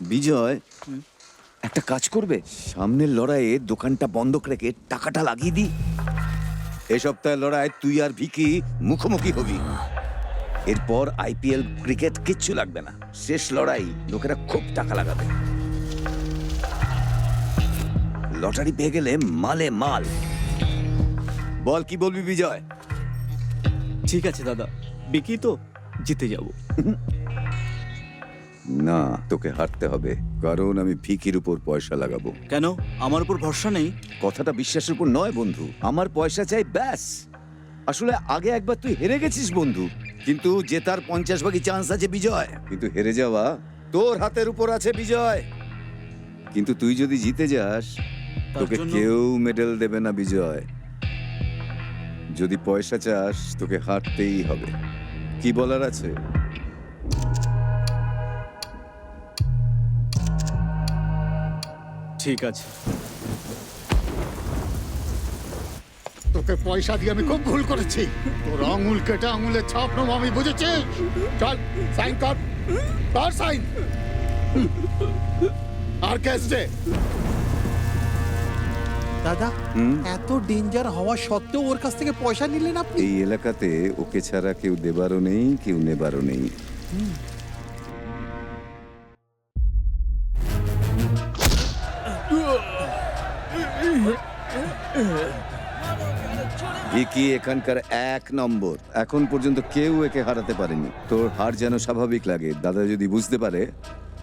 বিজয় একটা কাজ করবে? সামনের লড়াইয়ে দোকানটা বন্ধক রেখে টাকাটা লাগিয়ে দি এ সপ্তাহের লড়াই তুই আর ভিকি মুখোমুখি হবি। এরপর আইপিএল ক্রিকেট কিচ্ছু লাগবে না। শেষ লড়াই লোকেরা খুব টাকা লাগাবে। লটারি পেয়ে গেলে মালে মাল। বল কি বলবি বিজয়? ঠিক আছে দাদা বিকি তো জিতে যাব। না তোকে হারতে হবে। কারণ আমি ভিকির উপর পয়সা লাগাবো। কেন? আমার উপর ভরসা নেই? কথাটা বিশ্বাসের উপর নয় বন্ধু। আমার পয়সা চাই ব্যাস। আসলে আগে একবার তুই হেরে গেছিস বন্ধু। কিন্তু জেতার পঞ্চাশ ভাগই চান্স আছে বিজয়। কিন্তু হেরে যাওয়া তোর হাতের উপর আছে বিজয়। কিন্তু তুই যদি জিতে যাস তোকে জন্য- কেউ মেডেল দেবে না বিজয়। যদি পয়সা চাস তোকে হারতেই হবে। কি বলার আছে? ঠিক আছে। তোকে পয়সা দিয়ে আমি খুব ভুল করেছি। তোর আঙুল কেটে আঙুলের ছাপ নেব আমি বুঝেছি চল সাইন কর। কর সাইন। আর ক্যাশ দে। দাদা হুম? এত ডেঞ্জার হওয়া সত্ত্বেও ওর কাছ থেকে পয়সা নিলেন আপনি? এই এলাকাতে ওকে ছাড়া কেউ দেবারও নেই কেউ নেবারও নেই। ভিকি এখানকার এক নম্বর। এখন পর্যন্ত কেউ একে হারাতে পারেনি। তোর হার যেন স্বাভাবিক লাগে। দাদা যদি বুঝতে পারে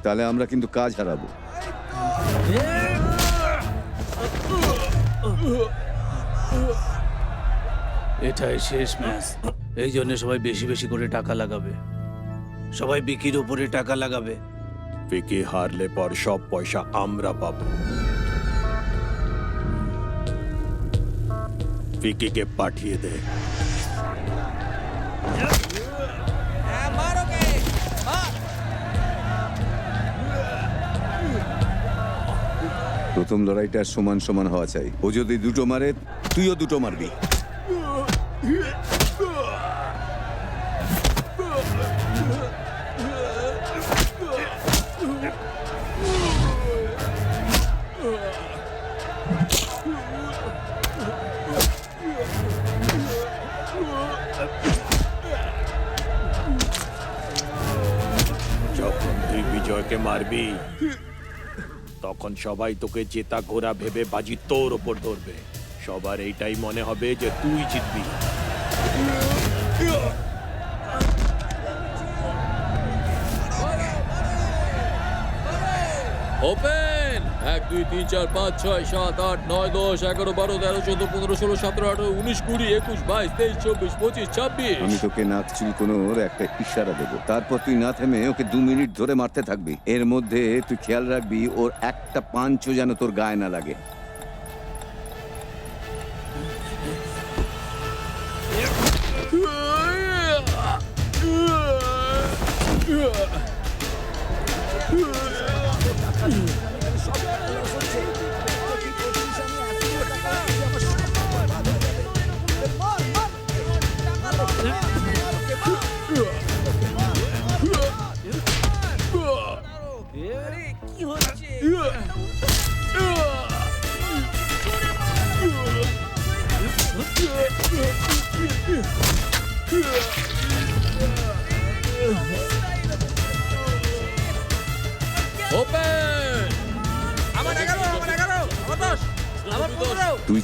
তাহলে আমরা কিন্তু কাজ হারাবো। এটাই শেষ ম্যাচ। এই জন্য সবাই বেশি বেশি করে টাকা লাগাবে। সবাই বিকির উপরে টাকা লাগাবে। বিকি হারলে পর সব পয়সা আমরা পাবো। ফিকিকে পাঠিয়ে দে। প্রথম লড়াইটা সমান সমান হওয়া চাই। ও যদি দুটো মারে, তুইও দুটো মারবি। বিজয়কে মারবি। তখন সবাই তোকে জেতা ঘোরা ভেবে বাজি তোর ওপর ধরবে। সবার এইটাই মনে হবে যে তুই জিতবি। ওপেন এক দুই তিন চার পাঁচ ছয় সাত আট নয় দশ এগারো বারো তেরো চোদ্দ পনেরো ষোলো সতেরো আঠারো উনিশ কুড়ি একুশ বাইশ তেইশ চব্বিশ পঁচিশ ছাব্বিশ আমি তোকে নাক চুলকোনোর একটা ইশারা দেবো তারপর তুই না থেমে ওকে দু মিনিট ধরে মারতে থাকবি এর মধ্যে তুই খেয়াল রাখবি ওর একটা পাঞ্চও যেন তোর গায়ে না লাগে ওপেন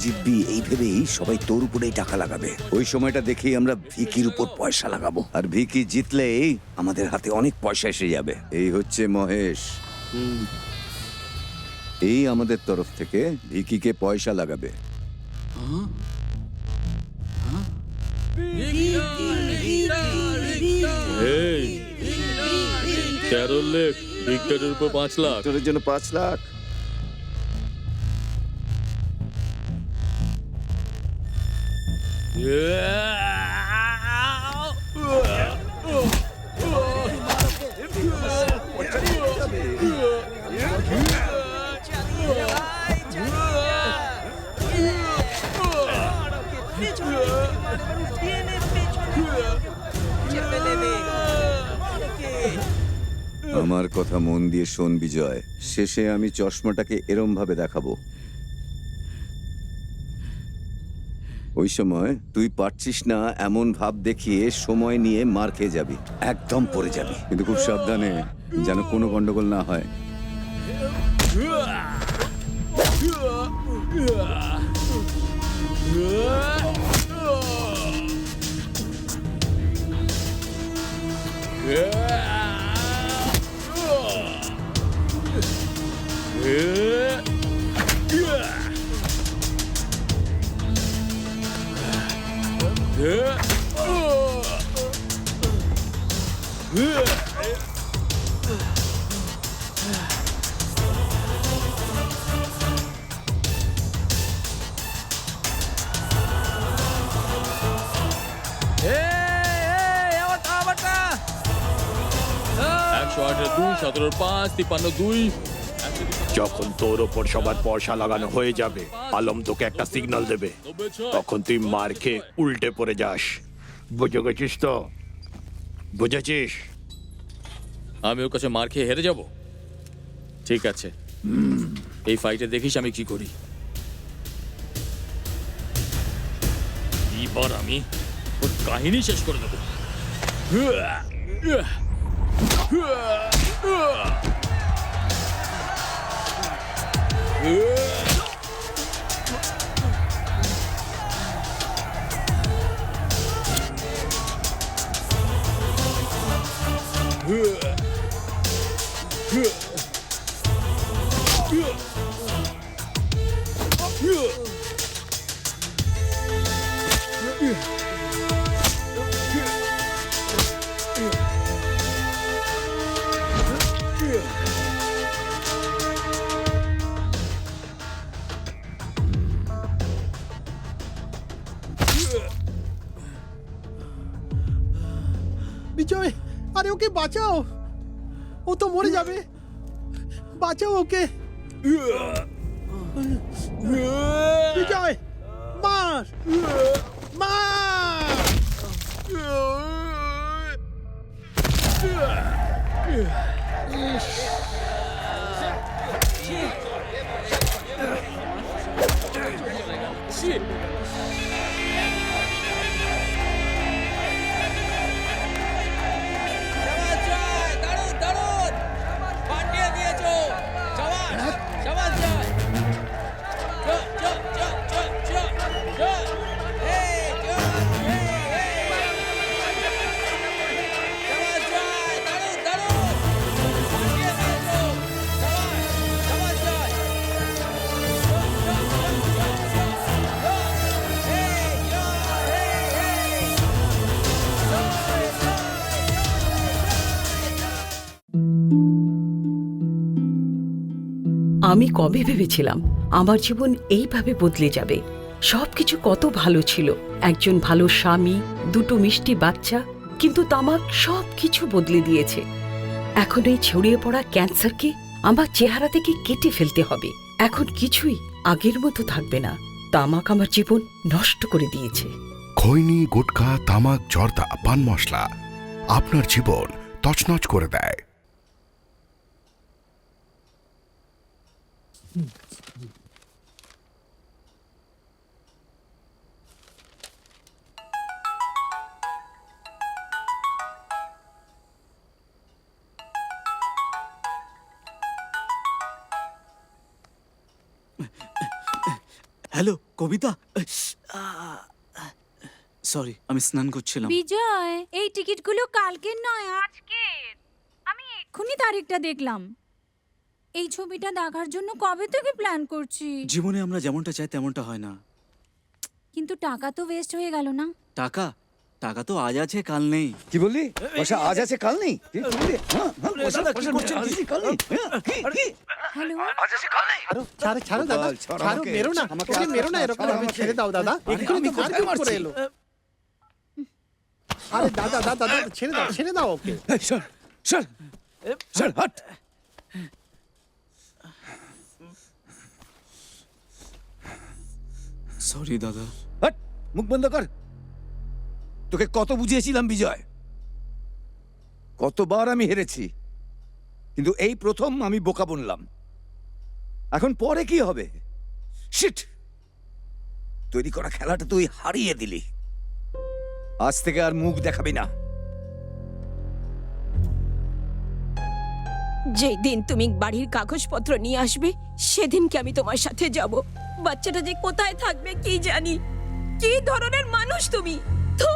জিতবি এই ভেবেই সবাই তোর উপরেই টাকা লাগাবে। ওই সময়টা দেখেই আমরা ভিকির উপর পয়সা লাগাবো। আর ভিকি জিতলেই আমাদের হাতে অনেক পয়সা এসে যাবে। এই হচ্ছে মহেশ। এই আমাদের তরফ থেকে ভিকিকে পয়সা লাগাবে। তেরো লেখ ভিক্টরের উপর পাঁচ লাখ। তোর জন্য পাঁচ লাখ। আমার কথা মন দিয়ে শোন বিজয়। শেষে আমি চশমাটাকে এরম ভাবে দেখাবো। ওই সময় তুই পারছিস না এমন ভাব দেখিয়ে সময় নিয়ে মার খেয়ে যাবি। একদম পড়ে যাবি। কিন্তু খুব সাবধানে যেন কোনো গন্ডগোল না হয়। একশো আটের দুই সতেরোর পাঁচ তিপ্পান্ন দুই। যখন তোর ওপর সবার পয়সা লাগানো হয়ে যাবে আলম তোকে একটা সিগন্যাল দেবে। তখন তুই মার খেয়ে উল্টে পড়ে যাস। বুঝে গেছিস তো? বুঝেছিস? আমি ওর কাছে মার খেয়ে হেরে যাব। ঠিক আছে। এই ফাইটে দেখিস আমি কি করি। এবার আমি ওর কাহিনী শেষ করে দেবো। 으아! 으아! 으아! বাঁচাও। ও তো মরে যাবে। বাঁচাও ওকে। বিজয় মার। মার। দারুণ আমি কবে ভেবেছিলাম আমার জীবন এইভাবে বদলে যাবে? সবকিছু কত ভালো ছিল। একজন ভালো স্বামী, দুটো মিষ্টি বাচ্চা, কিন্তু তামাক সব কিছু বদলে দিয়েছে। এখন এই ছড়িয়ে পড়া ক্যান্সারকে আমার চেহারা থেকে কেটে ফেলতে হবে। এখন কিছুই আগের মতো থাকবে না। তামাক আমার জীবন নষ্ট করে দিয়েছে। খৈনি, গুটখা, তামাক, জর্দা, পান মশলা আপনার জীবন তছনছ করে দেয়। হ্যালো কবিতা সরি আমি স্নান করছিলাম। বিজয়, এই টিকিটগুলো কালকের নয় আজকের আমি এক্ষুনি তারিখটা দেখলাম। এই ছবিটা দেখার জন্য কবে থেকে প্ল্যান করছি? জীবনে আমরা যেমনটা চাই তেমনটা হয় না। কিন্তু টাকা তো ওয়েস্ট হয়ে গেল না। টাকা? টাকা তো আজ আছে কাল নেই। কি বললি? পয়সা আজ আছে কাল নেই? কি? বললি? হ্যাঁ, হ্যাঁ। হ্যাঁ? হ্যালো? ছাড়ো ছাড়ো দাদা। ছাড়ো। মেরো না আমাকে ওকে মেরো না এরকম ছাড়ো ভাবে ছেড়ে দাও দাদা। এক্ষুনি তো করে এলো। আরে দাদা দাদা দাদা ছেড়ে দাও ছেড়ে দাও ওকে সর। সর হাট। সরি দাদা। হাট মুখ বন্ধ কর। তোকে কত বুঝিয়েছিলাম বিজয়? কতবার আমি হেরেছি কিন্তু এই প্রথম আমি বোকা বনলাম। এখন পরে কি হবে? শিট! তৈরি করা খেলাটা তুই হারিয়ে দিলি। আজ থেকে আর মুখ দেখাবি না। যেই দিন তুমি বাড়ির কাগজপত্র নিয়ে আসবে সেদিনকে আমি তোমার সাথে যাব। বাচ্চাটা যে কোথায় থাকবে কি জানি? কি ধরনের মানুষ তুমি? তো